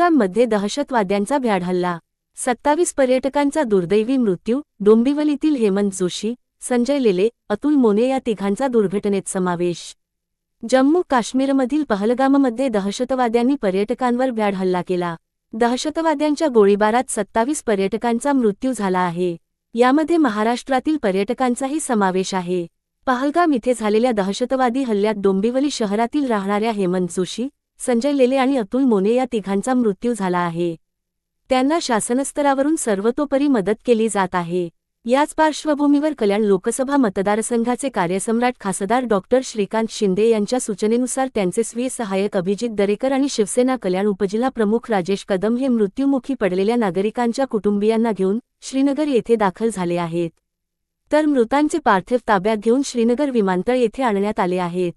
मध्ये दहशतवाद्यांचा भ्याड हल्ला. सत्तावीस पर्यटकांचा दुर्दैवी मृत्यू डोंबिवलीतील हेमंत जोशी संजय लेले अतुल मोने या तिघांचा दुर्घटनेत समावेश. जम्मू काश्मीरमधील पहलगाममध्ये दहशतवाद्यांनी पर्यटकांवर भ्याड हल्ला केला. दहशतवाद्यांच्या गोळीबारात सत्तावीस पर्यटकांचा मृत्यू झाला आहे. यामध्ये महाराष्ट्रातील पर्यटकांचाही समावेश आहे. पहलगाम इथे झालेल्या दहशतवादी हल्ल्यात डोंबिवली शहरातील राहणाऱ्या हेमंत जोशी संजय लेले आणि अतुल मोने या तिघांचा मृत्यू झाला आहे. त्यांना शासनस्तरावरून सर्वतोपरी मदत केली जात आहे. याच पार्श्वभूमीवर कल्याण लोकसभा मतदारसंघाचे कार्यसम्राट खासदार डॉक्टर श्रीकांत शिंदे यांच्या सूचनेनुसार त्यांचे स्वीय सहाय्यक अभिजित दरेकर आणि शिवसेना कल्याण उपजिल्हा प्रमुख राजेश कदम हे मृत्युमुखी पडलेल्या नागरिकांच्या कुटुंबियांना घेऊन श्रीनगर येथे दाखल झाले आहेत. तर मृतांचे पार्थिव ताब्यात घेऊन श्रीनगर विमानतळ येथे आणण्यात आले आहेत.